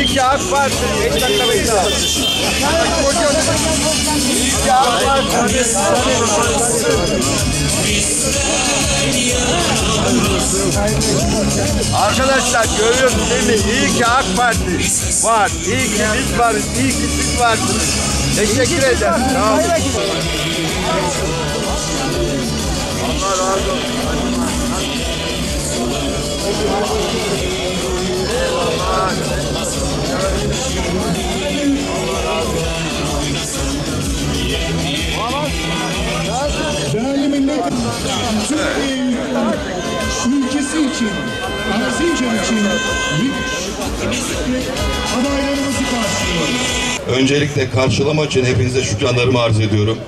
İyi AK Parti. Beş dakika bekle. İyi AK Parti. Arkadaşlar görüyorsunuz değil mi? İyi ki AK Parti var. İyi ki biz varız. İyi ki siz varsınız. Teşekkür ederim. Sağ. Allah razı olsun. Değerli millet, Türkiye ülkesi için, Erzincan için adaylarımızı karşılıyor. Öncelikle karşılama için hepinize şükranlarımı arz ediyorum.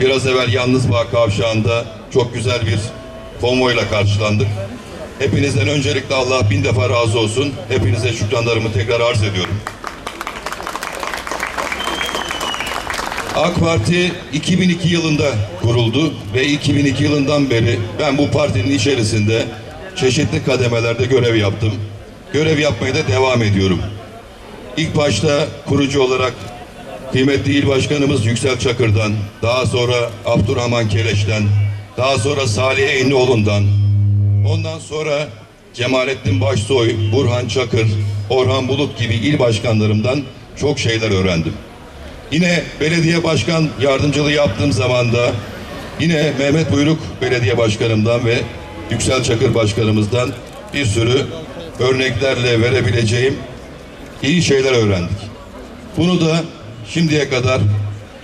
Biraz evvel Yalnız Bağ Kavşağı'nda çok güzel bir konvoyla karşılandık. Hepinizden öncelikle Allah bin defa razı olsun. Hepinize şükranlarımı tekrar arz ediyorum. AK Parti 2002 yılında kuruldu ve 2002 yılından beri ben bu partinin içerisinde çeşitli kademelerde görev yaptım. Görev yapmaya da devam ediyorum. İlk başta kurucu olarak kıymetli il başkanımız Yüksel Çakır'dan, daha sonra Abdurrahman Keleş'ten, daha sonra Salih Eynioğlu'ndan, ondan sonra Cemalettin Başsoy, Burhan Çakır, Orhan Bulut gibi il başkanlarımdan çok şeyler öğrendim. Yine belediye başkan yardımcılığı yaptığım zaman da yine Mehmet Buyruk belediye başkanımdan ve Yüksel Çakır başkanımızdan bir sürü örneklerle verebileceğim iyi şeyler öğrendik. Bunu da şimdiye kadar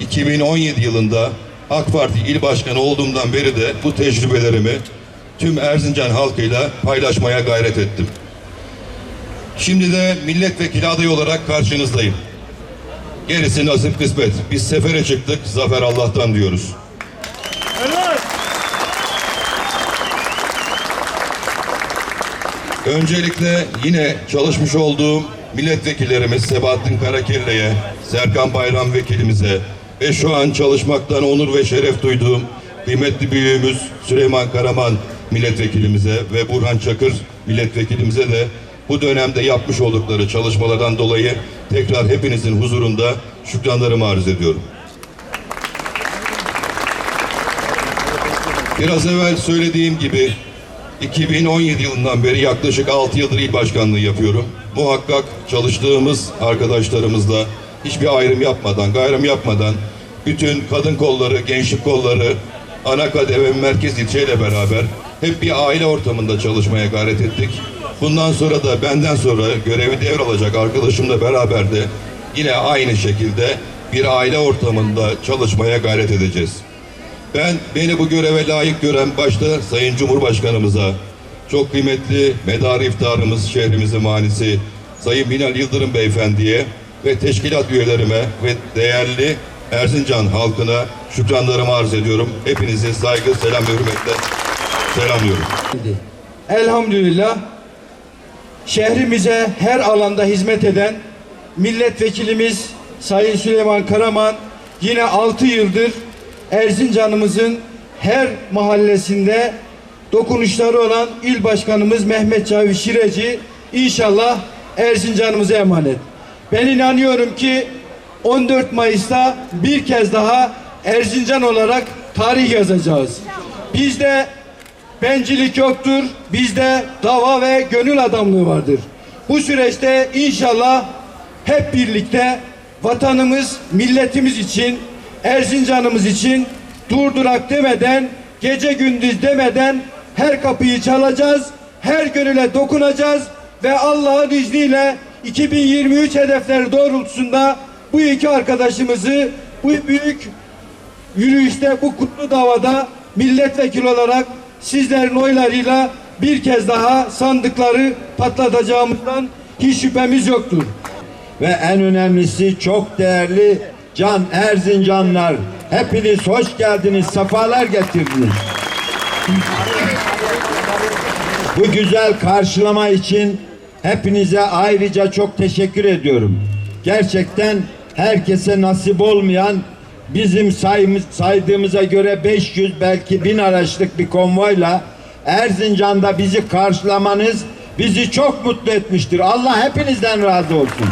2017 yılında AK Parti il başkanı olduğumdan beri de bu tecrübelerimi tüm Erzincan halkıyla paylaşmaya gayret ettim. Şimdi de milletvekili adayı olarak karşınızdayım. Gerisi nasip kısmet. Biz sefere çıktık, zafer Allah'tan diyoruz. Öncelikle yine çalışmış olduğum milletvekillerimiz Sebahattin Karakirli'ye, Serkan Bayram vekilimize ve şu an çalışmaktan onur ve şeref duyduğum kıymetli büyüğümüz Süleyman Karaman milletvekilimize ve Burhan Çakır milletvekilimize de bu dönemde yapmış oldukları çalışmalardan dolayı tekrar hepinizin huzurunda şükranlarımı arz ediyorum. Biraz evvel söylediğim gibi 2017 yılından beri yaklaşık 6 yıldır il başkanlığı yapıyorum. Muhakkak çalıştığımız arkadaşlarımızla hiçbir ayrım yapmadan, gayrım yapmadan bütün kadın kolları, gençlik kolları, ana kademe merkez ilçeyle beraber hep bir aile ortamında çalışmaya gayret ettik. Bundan sonra da benden sonra görevi devralacak arkadaşımla beraber de yine aynı şekilde bir aile ortamında çalışmaya gayret edeceğiz. Ben beni bu göreve layık gören başta Sayın Cumhurbaşkanımıza, çok kıymetli medar iftarımız şehrimizin manisi Sayın Binal Yıldırım Beyefendi'ye ve teşkilat üyelerime ve değerli Erzincan halkına şükranlarımı arz ediyorum. Hepinizi saygı, selam ve hürmetle selamlıyorum. Elhamdülillah şehrimize her alanda hizmet eden milletvekilimiz Sayın Süleyman Karaman yine 6 yıldır Erzincan'ımızın her mahallesinde dokunuşları olan il başkanımız Mehmet Cavit Şireci inşallah Erzincan'ımıza emanet. Ben inanıyorum ki 14 Mayıs'ta bir kez daha Erzincan olarak tarih yazacağız. Biz de Bencilik yoktur. Bizde dava ve gönül adamlığı vardır. Bu süreçte inşallah hep birlikte vatanımız, milletimiz için, Erzincan'ımız için durdurak demeden, gece gündüz demeden her kapıyı çalacağız, her gönüle dokunacağız ve Allah'ın izniyle 2023 hedefleri doğrultusunda bu iki arkadaşımızı bu büyük yürüyüşte bu kutlu davada milletvekili olarak sizlerin oylarıyla bir kez daha sandıkları patlatacağımızdan hiç şüphemiz yoktur. ve en önemlisi çok değerli Can Erzincanlar. Hepiniz hoş geldiniz, sefalar getirdiniz. Bu güzel karşılama için hepinize ayrıca çok teşekkür ediyorum. Gerçekten herkese nasip olmayan bizim sayımız, saydığımıza göre 500 belki 1000 araçlık bir konvoyla Erzincan'da bizi karşılamanız bizi çok mutlu etmiştir. Allah hepinizden razı olsun.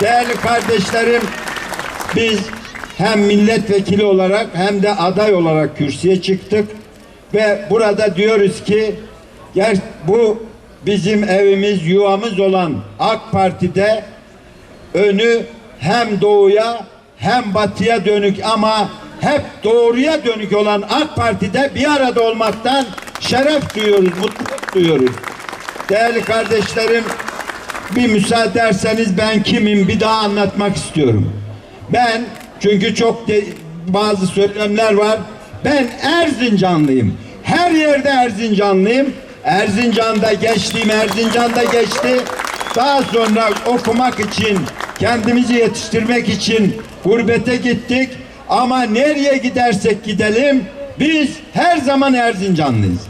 Değerli kardeşlerim, biz hem milletvekili olarak hem de aday olarak kürsüye çıktık ve burada diyoruz ki ger bu bizim evimiz, yuvamız olan AK Parti'de önü hem doğuya hem batıya dönük ama hep doğruya dönük olan AK Parti'de bir arada olmaktan şeref duyuyoruz, mutluluk duyuyoruz. Değerli kardeşlerim, bir müsaade ederseniz ben kimim bir daha anlatmak istiyorum. Ben çünkü çok bazı söylemler var. Ben Erzincanlıyım. Her yerde Erzincanlıyım. Erzincan'da geçtiğim Erzincan'da geçti. Daha sonra okumak için, kendimizi yetiştirmek için gurbete gittik. Ama nereye gidersek gidelim biz her zaman Erzincanlıyız.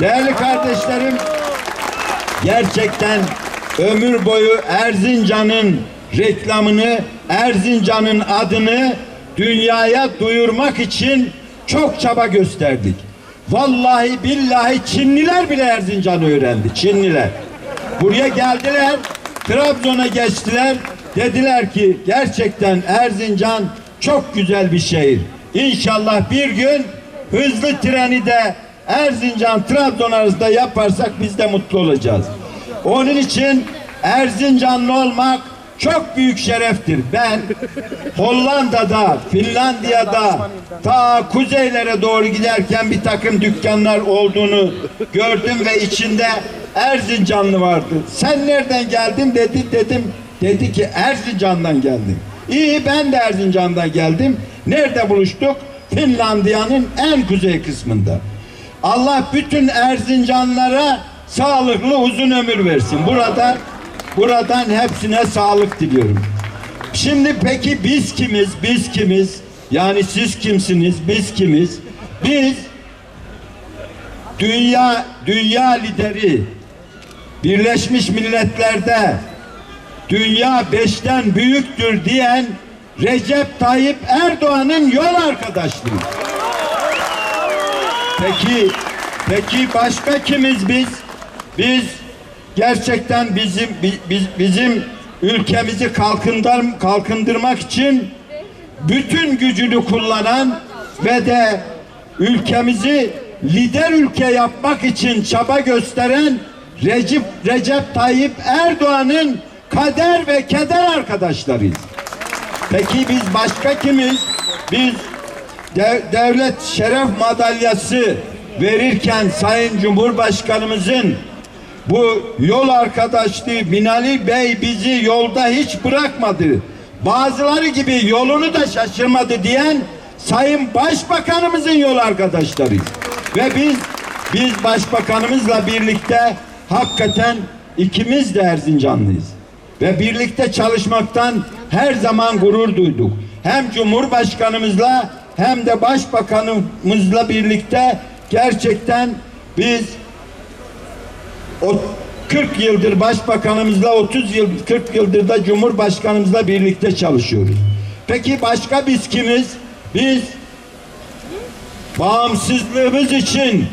Değerli kardeşlerim, gerçekten ömür boyu Erzincan'ın reklamını, Erzincan'ın adını dünyaya duyurmak için çok çaba gösterdik. Vallahi billahi Çinliler bile Erzincan'ı öğrendi. Çinliler. Buraya geldiler, Trabzon'a geçtiler. Dediler ki gerçekten Erzincan çok güzel bir şehir. İnşallah bir gün hızlı treni de Erzincan Trabzon arasında yaparsak biz de mutlu olacağız. Onun için Erzincanlı olmak çok büyük şereftir. Ben Hollanda'da, Finlandiya'da ta kuzeylere doğru giderken bir takım dükkanlar olduğunu gördüm ve içinde Erzincanlı vardı. Sen nereden geldin dedi dedim. Dedi ki Erzincan'dan geldim. İyi ben de Erzincan'dan geldim. Nerede buluştuk? Finlandiya'nın en kuzey kısmında. Allah bütün Erzincanlara sağlıklı uzun ömür versin. Burada buradan hepsine sağlık diliyorum. Şimdi peki biz kimiz? Biz kimiz? Yani siz kimsiniz? Biz kimiz? Biz dünya dünya lideri Birleşmiş Milletler'de dünya beşten büyüktür diyen Recep Tayyip Erdoğan'ın yol arkadaşlığı. Peki, peki başka kimiz biz? Biz gerçekten bizim bi- biz, bizim ülkemizi kalkındır, kalkındırmak için bütün gücünü kullanan ve de ülkemizi lider ülke yapmak için çaba gösteren Recep, Recep Tayyip Erdoğan'ın kader ve keder arkadaşlarıyız. Peki biz başka kimiz? Biz dev- devlet şeref madalyası verirken Sayın Cumhurbaşkanımızın bu yol arkadaşlığı Binali Bey bizi yolda hiç bırakmadı. Bazıları gibi yolunu da şaşırmadı diyen Sayın Başbakanımızın yol arkadaşlarıyız. Ve biz biz başbakanımızla birlikte hakikaten ikimiz de Erzincanlıyız. Ve birlikte çalışmaktan her zaman gurur duyduk. Hem Cumhurbaşkanımızla hem de Başbakanımızla birlikte gerçekten biz o 40 yıldır başbakanımızla 30 yıl 40 yıldır da cumhurbaşkanımızla birlikte çalışıyoruz. Peki başka biz kimiz? Biz bağımsızlığımız için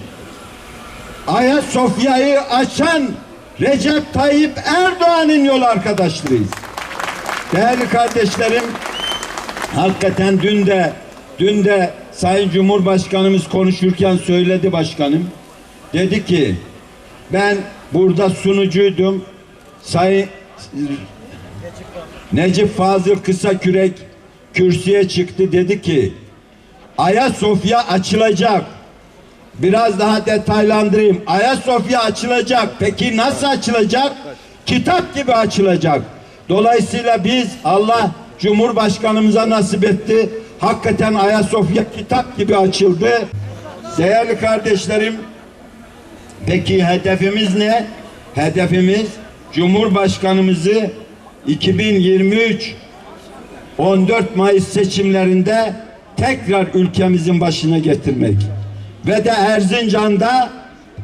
Ayasofya'yı açan Recep Tayyip Erdoğan'ın yol arkadaşlarıyız. Değerli kardeşlerim, hakikaten dün de dün de Sayın Cumhurbaşkanımız konuşurken söyledi başkanım. Dedi ki ben burada sunucuydum. Sayın Necip Fazıl Kısakürek kürsüye çıktı dedi ki Ayasofya açılacak. Biraz daha detaylandırayım. Ayasofya açılacak. Peki nasıl açılacak? Kitap gibi açılacak. Dolayısıyla biz Allah Cumhurbaşkanımıza nasip etti. Hakikaten Ayasofya kitap gibi açıldı. Değerli kardeşlerim, peki hedefimiz ne? Hedefimiz Cumhurbaşkanımızı 2023 14 Mayıs seçimlerinde tekrar ülkemizin başına getirmek. Ve de Erzincan'da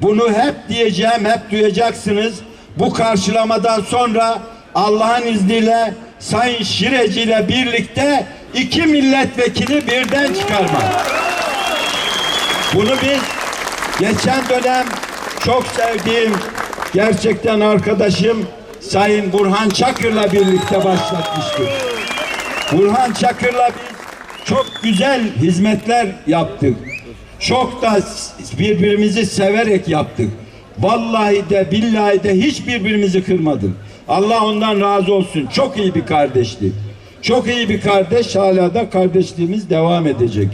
bunu hep diyeceğim, hep duyacaksınız. Bu karşılamadan sonra Allah'ın izniyle Sayın Şireci ile birlikte iki milletvekili birden çıkarmak. Bunu biz geçen dönem çok sevdiğim gerçekten arkadaşım Sayın Burhan Çakır'la birlikte başlatmıştık. Burhan Çakır'la biz çok güzel hizmetler yaptık. Çok da birbirimizi severek yaptık. Vallahi de billahi de hiç birbirimizi kırmadık. Allah ondan razı olsun. Çok iyi bir kardeşti. Çok iyi bir kardeş hala da kardeşliğimiz devam edecek.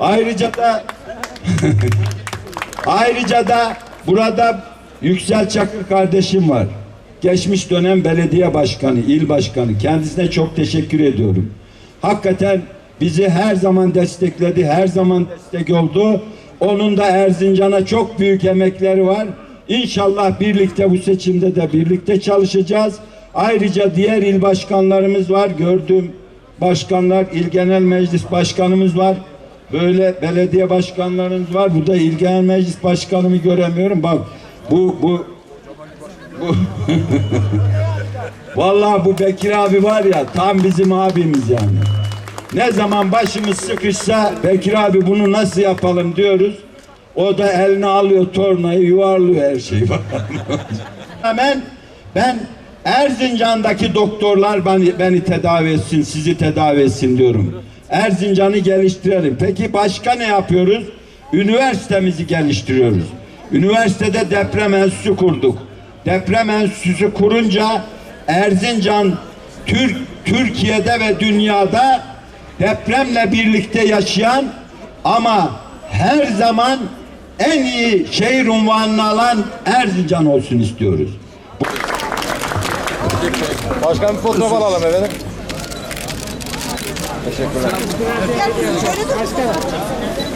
Ayrıca da Ayrıca da burada Yüksel Çakır kardeşim var. Geçmiş dönem belediye başkanı, il başkanı. Kendisine çok teşekkür ediyorum. Hakikaten bizi her zaman destekledi, her zaman destek oldu. Onun da Erzincan'a çok büyük emekleri var. İnşallah birlikte bu seçimde de birlikte çalışacağız. Ayrıca diğer il başkanlarımız var. Gördüğüm başkanlar, il genel meclis başkanımız var. Böyle belediye başkanlarımız var. Burada il genel meclis başkanımı göremiyorum. Bak bu bu bu Vallahi bu Bekir abi var ya tam bizim abimiz yani. Ne zaman başımız sıkışsa Bekir abi bunu nasıl yapalım diyoruz. O da eline alıyor tornayı yuvarlıyor her şeyi. Hemen ben Erzincan'daki doktorlar beni, beni tedavi etsin, sizi tedavi etsin diyorum. Erzincan'ı geliştirelim. Peki başka ne yapıyoruz? Üniversitemizi geliştiriyoruz. Üniversitede deprem enstitüsü kurduk. Deprem enstitüsü kurunca Erzincan Türk Türkiye'de ve dünyada depremle birlikte yaşayan ama her zaman en iyi şehir unvanını alan Erzincan olsun istiyoruz. Başkan bir fotoğraf alalım efendim. Dur.